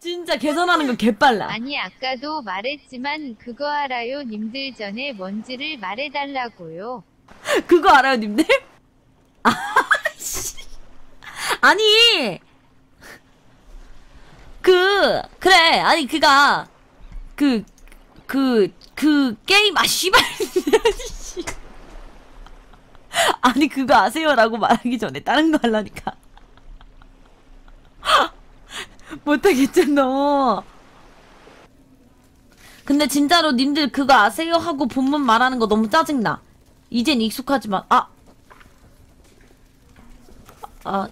진짜 개선하는 건 개빨라. 아니 아까도 말했지만 그거 알아요 님들 전에 뭔지를 말해달라고요. 그거 알아요 님들? 아, 아니 그 그래 아니 그가 그 그그 그, 그 게임 아 씨발 아니 그거 아세요라고 말하기 전에 다른 거 하려니까 못하겠잖아. 근데 진짜로 님들 그거 아세요? 하고 본문 말하는 거 너무 짜증나. 이젠 익숙하지만, 아. 아.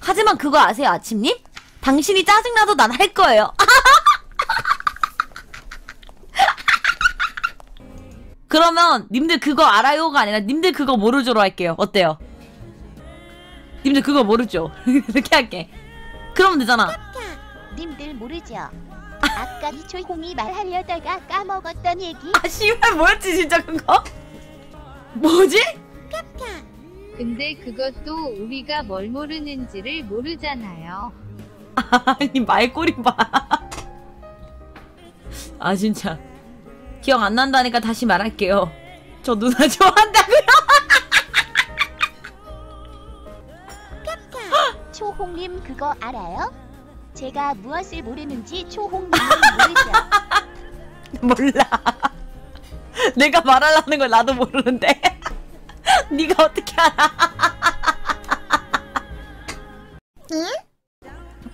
하지만 그거 아세요, 아침님? 당신이 짜증나도 난 할 거예요. 그러면 님들 그거 알아요가 아니라 님들 그거 모르죠로 할게요. 어때요? 님들 그거 모르죠? 이렇게 할게. 그러면 되잖아. 님들 모르죠? 아까 희초홍이 말하려다가 까먹었던 얘기 아, 씨발, 뭐였지, 진짜 그거? 뭐지? 근데 그것도 우리가 뭘 모르는지를 모르잖아요. 아니, 말꼬리 봐. 아, 진짜. 기억 안 난다니까 다시 말할게요. 저 누나 좋아한다고요? 초홍님 그거 알아요? 제가 무엇을 모르는지 초홍님은 모르죠? 몰라. 내가 말하려는 걸 나도 모르는데. 네가 어떻게 알아?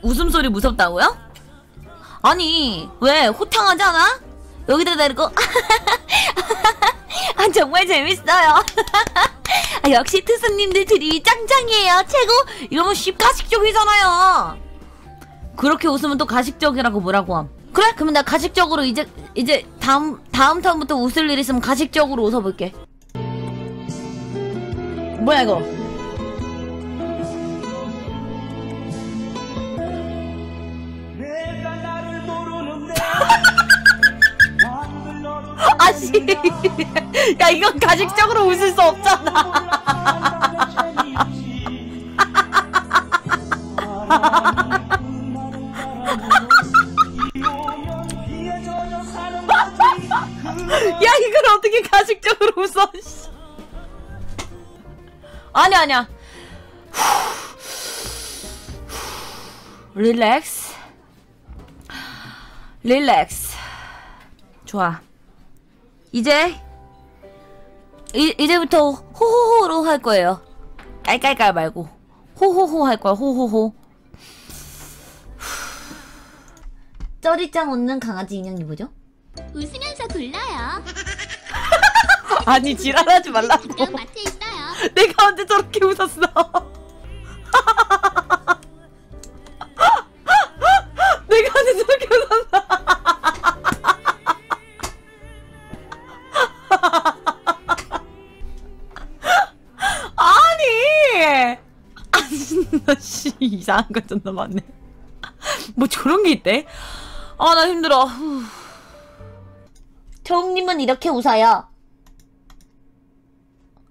웃음소리 무섭다고요? 아니, 왜 호탕하지 않아? 여기다 대고 아, 정말 재밌어요. 아, 역시 트스님들 들이 짱짱이에요. 최고. 이러면 쉽가식적이잖아요. 그렇게 웃으면 또 가식적이라고 뭐라고 함. 그래? 그러면 나 가식적으로 이제 이제 다음 다음 턴부터 웃을 일 있으면 가식적으로 웃어볼게. 뭐야 이거? 아씨, 야 이건 가식적으로 웃을 수 없잖아. 야 이걸 어떻게 가식적으로 웃어? 씨. 아니 아니야. 릴렉스. 릴렉스. 좋아. 이제 이, 이제부터 호호호로 할 거예요. 깔깔깔 말고 호호호 할 거야. 호호호. 쩌리짱 웃는 강아지 인형이 뭐죠? 웃으면서 굴러요 아니 지랄하지 말라고. 그냥 마트에 있어요 내가 언제 저렇게 웃었어? 이상한 거 존나 많네. 뭐 저런 게 있대? 아, 나 힘들어. 후. 초웅님은 이렇게 웃어요.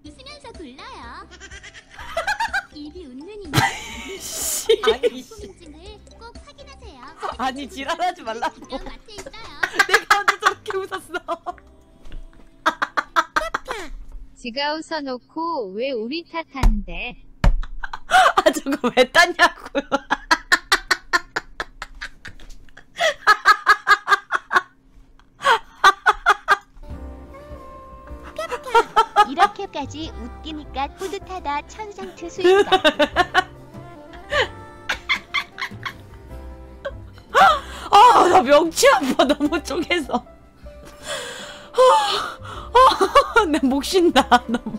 웃으면서 굴러요 입이 웃는 인형 씨. 인증을 꼭 확인하세요 아니, 지랄하지 말라고. 그냥 마트에 있어요 내가 언제 저렇게 웃었어? 지가 웃어놓고 왜 우리? 아 저거 왜 땄냐고요? 이렇게까지 웃기니까 뿌듯하다 천상투수이다 아 나 명치 아파 너무 쪼개서. 아, 내목 쉰다 너무.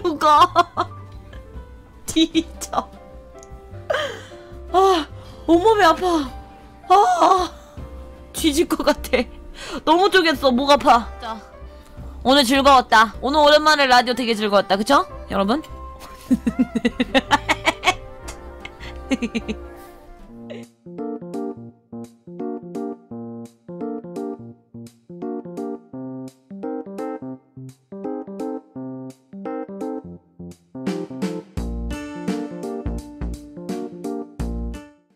죽어. 뒤져. 아, 온몸이 아파. 아, 뒤질 것 같아. 너무 쪼겠어. 목 아파. 자, 오늘 즐거웠다. 오늘 오랜만에 라디오 되게 즐거웠다. 그쵸? 여러분?